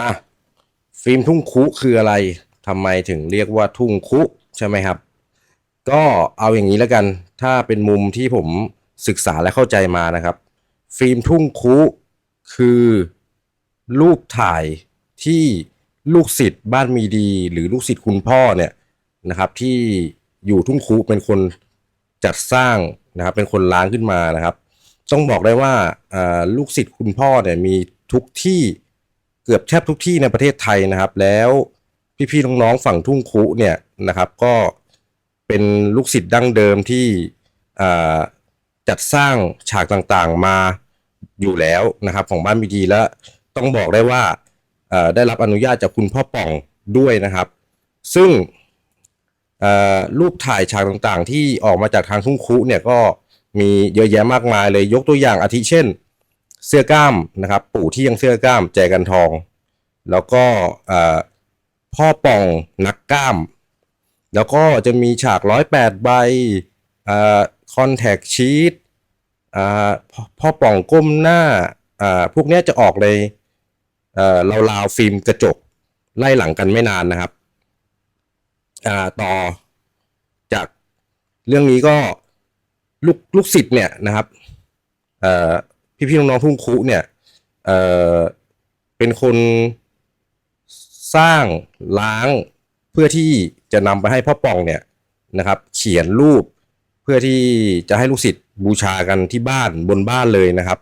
อะฟิล์มทุ่งคุคืออะไรทำไมถึงเรียกว่าทุ่งคุใช่ไหมครับ ก็เอาอย่างนี้แล้วกัน ถ้าเป็นมุมที่ผมศึกษาและเข้าใจมานะครับ ฟิล์มทุ่งคุคือ รูปถ่ายที่ลูกศิษย์บ้านมีดี หรือลูกศิษย์คุณพ่อเนี่ยนะครับ ที่อยู่ทุ่งคุเป็นคนจัดสร้างนะครับ เป็นคนล้างขึ้นมานะครับ ต้องบอกได้ว่าอ่าลูกศิษย์คุณพ่อเนี่ยมีทุกที่ เกือบแทบทุกที่ในประเทศไทยนะครับ แล้วพี่ๆน้องๆฝั่งทุ่งคุเนี่ยนะครับ ก็เป็นลูกศิษย์ดั้งเดิมที่จัดสร้างฉากต่างๆมาอยู่แล้วนะครับ ของบ้านมีดีแล้วต้องบอกได้ว่าได้รับอนุญาตจากคุณพ่อป่องด้วยนะครับ ซึ่งรูปถ่ายฉากต่างๆ ที่ออกมาจากทางทุ่งคุเนี่ยก็มีเยอะแยะมากมายเลยยกตัวอย่างอาทิเช่น เสื้อกล้ามนะครับ ปู่ที่ยังเสื้อกล้ามแจกันทอง แล้วก็พ่อป่องนักกล้าม แล้วก็จะมีฉากร้อยแปดใบคอนแทคชีตพ่อป่องก้มหน้าพวกนี้จะออกเลยเอ่อราวๆฟิล์มกระจกไล่หลังกันไม่นานนะครับต่อจากเรื่องนี้ก็ลูกลูกศิษย์เนี่ยนะครับ พี่พี่ๆน้องๆทุ่งคุเนี่ยเอ่อเป็นคนสร้างล้างเพื่อที่จะนำไปให้พ่อป่องเนี่ยนะครับ เขียนรูปเพื่อที่จะให้ลูกศิษย์บูชากันที่บ้านบนบ้านเลยนะครับ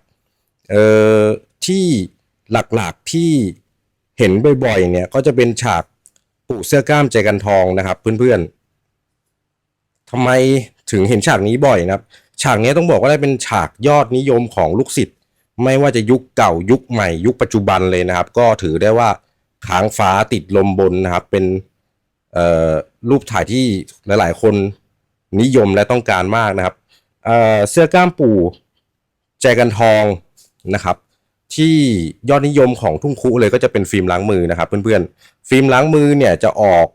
เอ่อที่หลักๆที่เห็นบ่อยๆเนี่ยก็จะเป็นฉากปู่เสื้อกล้ามใจกันทองนะครับ เพื่อนๆทำไมถึงเห็นฉากนี้บ่อยนะครับ ฉากนี้ต้องบอกว่าได้เป็นฉากยอดนิยมของลูกศิษย์ไม่ว่าจะยุคเก่ายุคใหม่ ยุคปัจจุบันเลยนะครับ ก็ถือได้ว่าค้างฟ้าติดลมบนนะครับ เป็นรูปถ่ายที่หลาย ๆ คนนิยมและต้องการมากนะครับเเสื้อกล้ามปู่ใจกันทองนะครับ ที่ยอดนิยมของทุ่งคุเลยก็จะเป็นฟิล์มล้างมือนะครับ เพื่อนๆฟิล์มล้างมือเนี่ยจะออก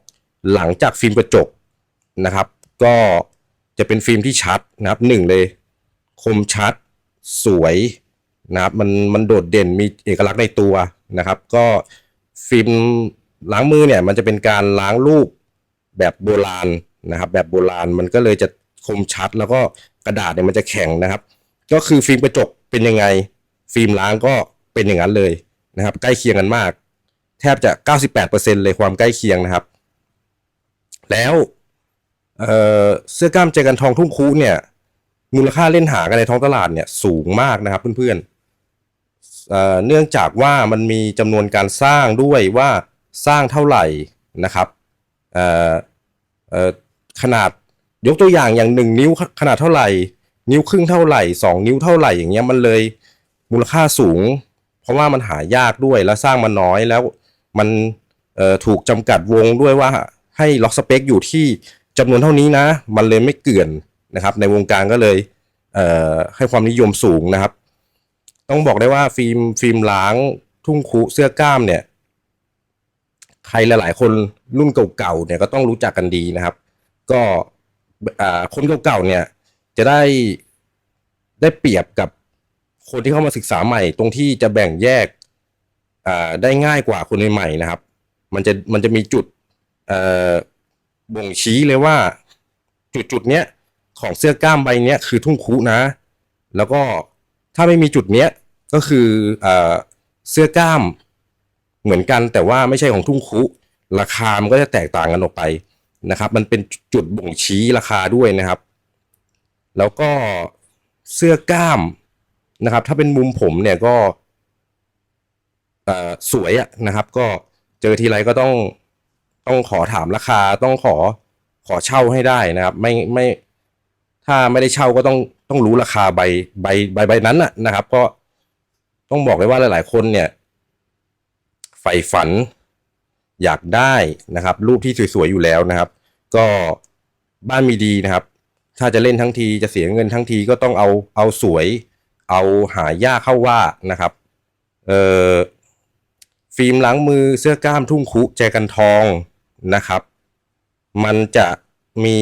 หลังจากฟิล์มกระจกนะครับ ก็ จะเป็นฟิล์มที่ชัดนะครับหนึ่งเลย คมชัดสวยนะครับมันมันโดดเด่นมีเอกลักษณ์ในตัวนะครับ ก็ฟิล์มล้างมือเนี่ยมันจะเป็นการล้างรูปแบบโบราณนะครับ แบบโบราณมันก็เลยจะคมชัด แล้วก็กระดาษเนี่ยมันจะแข็งนะครับ ก็คือฟิล์มกระจกเป็นยังไง ฟิล์มล้างก็เป็นอย่างนั้นเลยนะครับ ใกล้เคียงกันมาก แทบจะ 98%เลยความใกล้เคียงนะครับ แล้ว เอ่อเสื้อกล้ามใจกันทองทุ่งคูเนี่ย มูลค่าเล่นหากันในท้องตลาดเนี่ยสูงมากนะครับเพื่อนๆเอ่อเนื่องจากว่ามันมีจำนวนการสร้างด้วยว่าสร้างเท่าไหร่นะครับเอ่อเอ่อขนาดยกตัวอย่างอย่างหนึ่งนิ้วขนาดเท่าไหร่ นิ้วครึ่งเท่าไหร่สองนิ้วเท่าไหร่อย่างเงี้ยมันเลยมูลค่าสูง เพราะว่ามันหายากด้วยแล้วสร้างมาน้อยแล้วมันเอ่อถูกจำกัดวงด้วยว่าให้ล็อกสเปคอยู่ที่ จำนวนเท่านี้นะ มันเลยไม่เกลื่อนนะครับ ในวงการก็เลยเให้ความนิยมสูงนะครับ ต้องบอกได้ว่าฟิล์มฟิล์มล้างทุ่งคุเสื้อกล้ามเนี่ยใครหลาย ๆ คนรุ่นเก่าๆเนี่ยก็ต้องรู้จักกันดีนะครับ ก็คนเก่าๆเนี่ยจะได้ได้เปรียบกับคนที่เข้ามาศึกษาใหม่ ตรงที่จะแบ่งแยกได้ง่ายกว่าคนใหม่ๆนะครับ มันจะมันจะมีจุด บ่งชี้เลยว่า จุดจุดเนี้ยของเสื้อกล้ามใบเนี้ยคือทุ่งคุนะ แล้วก็ถ้าไม่มีจุดเนี้ยก็คือเอเสื้อกล้ามเหมือนกันแต่ว่าไม่ใช่ของทุ่งคุ ราคา มันก็จะแตกต่างกันออกไปนะครับ มันเป็นจุดบ่งชี้ราคาด้วยนะครับ แล้วก็เสื้อกล้ามนะครับ ถ้าเป็นมุมผมเนี่ยก็สวยอะนะครับ ก็เจอทีไรก็ต้อง ต้องขอถามราคาต้องขอขอเช่าให้ได้นะครับ ไม่ไม่ถ้าไม่ได้เช่าก็ต้องต้องรู้ราคาใบใบใบใบนั้นนะนะครับ ก็ต้องบอกเลยว่าหลาย ๆ คนเนี่ยใฝ่ฝันอยากได้นะครับ รูปที่สวย ๆ อยู่แล้วนะครับ ก็บ้านมีดีนะครับ ถ้าจะเล่นทั้งทีจะเสียเงินทั้งทีก็ต้องเอาเอาสวย เอาหายากเข้าว่านะครับเอ่อฟิล์มล้างมือเสื้อกล้ามทุ่งคุแจกันทอง นะครับ มันจะมี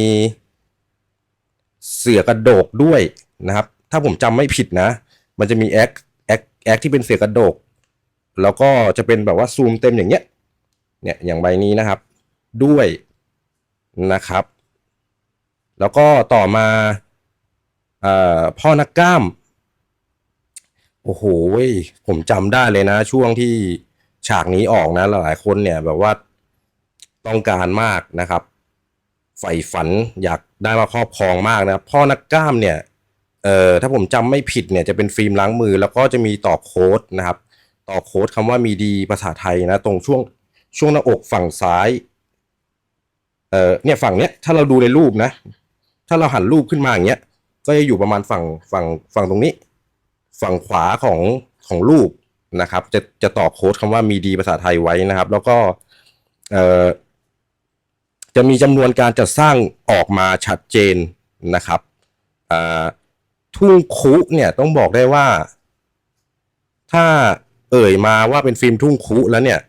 เสือกระโดกด้วยนะครับ ถ้าผมจำไม่ผิดนะ มันจะมีแอคแอคแอคที่เป็นเสือกระโดก แล้วก็จะเป็นแบบว่าซูมเต็มอย่างเงี้ยเนี่ยอย่างใบนี้นะครับ ด้วยนะครับ แล้วก็ต่อมาเอ่อพ่อนักกล้าม โอ้โหผมจำได้เลยนะ ช่วงที่ฉากนี้ออกนะหลายๆคนเนี่ยแบบว่า ต้องการมากนะครับใฝ่ฝันอยากได้มาครอบครองมากนะพ่อนักกล้ามเนี่ยเอ่อถ้าผมจำไม่ผิดเนี่ยจะเป็นฟิล์มล้างมือ แล้วก็จะมีต่อโค้ดนะครับต่อโค้ดคำว่ามีดีภาษาไทยนะตรงช่วงช่วงหน้าอกฝั่งซ้ายเอ่อเนี่ยฝั่งเนี้ยถ้าเราดูในรูปนะ ถ้าเราหันรูปขึ้นมาอย่างเงี้ยก็จะอยู่ประมาณฝั่งฝั่งฝั่งตรงนี้ ฝั่งขวาของของรูปนะครับ จะจะต่อโค้ดคำว่ามีดีภาษาไทยไว้นะครับ แล้วก็เอ่อ จะมีจำนวนการจัดสร้างออกมาชัดเจนนะครับทุ่งคุเนี่ยต้องบอกได้ว่า ถ้าเอ่ยมาว่าเป็นฟิล์มทุ่งคุแล้วเนี่ย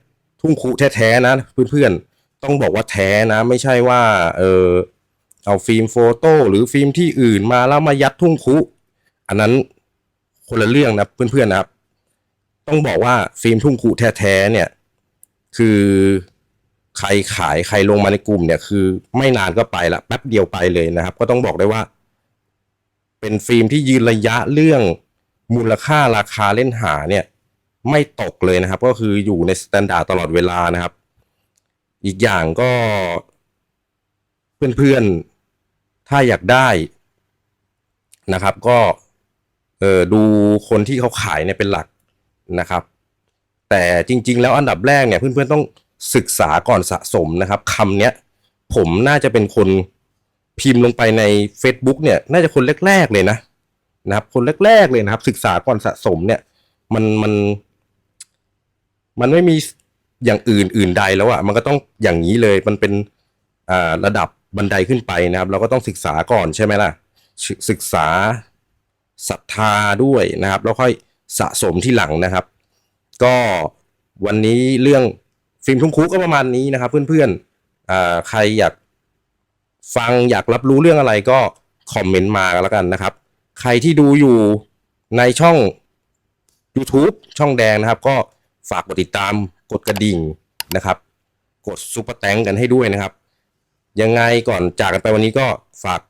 ทุ่งคุแท้ๆนะเพื่อนๆต้องบอกว่าแท้นะ ไม่ใช่ว่า เออเอาฟิล์มโฟโต้หรือฟิล์มที่อื่นมาแล้วมายัดทุ่งคุอันนั้นคนละเรื่องนะเพื่อนๆนะครับ ต้องบอกว่าฟิล์มทุ่งคุแท้ๆเนี่ย คือ ใครขายใครลงมาในกลุ่มเนี่ยคือ ไม่นานก็ไปละแป๊บเดียวไปเลยนะครับ ก็ต้องบอกได้ว่า เป็นฟิล์มที่ยืนระยะเรื่องมูลค่าราคาเล่นหาเนี่ย ไม่ตกเลยนะครับ ก็คืออยู่ในสแตนดาร์ดตลอดเวลานะครับ อีกอย่างก็ เพื่อนๆถ้าอยากได้นะครับ ก็เออดูคนที่เขาขายเนี่ยเป็นหลักนะครับ แต่จริง ๆ แล้วอันดับแรกเนี่ยเพื่อนๆต้อง ศึกษาก่อนสะสมนะครับคำเนี้ยผมน่าจะเป็นคนพิมพ์ลงไปใน Facebook เนี่ย น่าจะคนแรก ๆ เลยนะนะครับ คนแรก ๆ เลยนะครับ ศึกษาก่อนสะสมเนี่ย มันมัน มันไม่มีอย่างอื่นอื่นใดแล้วอะ่ะมันก็ต้องอย่างนี้เลย มันเป็นอ่าระดับบันไดขึ้นไปนะครับ เราก็ต้องศึกษาก่อนใช่ไหมล่ะ ศึศึกษาศรัทธาด้วยนะครับ แล้วค่อยสะสมที่หลังนะครับ ก็วันนี้เรื่อง ฟิล์มทุ่งคุก็ประมาณนี้นะครับ เพื่อนๆอ่าใครอยากฟังอยากรับรู้เรื่องอะไรก็คอมเมนต์มากันแล้วกันนะครับ ใครที่ดูอยู่ในช่อง YouTube ช่องแดงนะครับ ก็ฝากกดติดตามกดกระดิ่งนะครับ กดซุปเปอร์แตงกันให้ด้วยนะครับ ยังไงก่อนจากกันไปวันนี้ก็ฝาก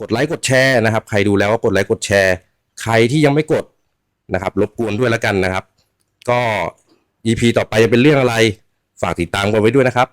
กดไลค์กดแชร์นะครับ ใครดูแล้วก็กดไลค์กดแชร์ ใครที่ยังไม่กดนะครับรบกวนด้วยแล้วกันนะครับ ก็ EP ต่อไปจะเป็นเรื่องอะไร ฝากติดตามกันไว้ด้วยนะครับ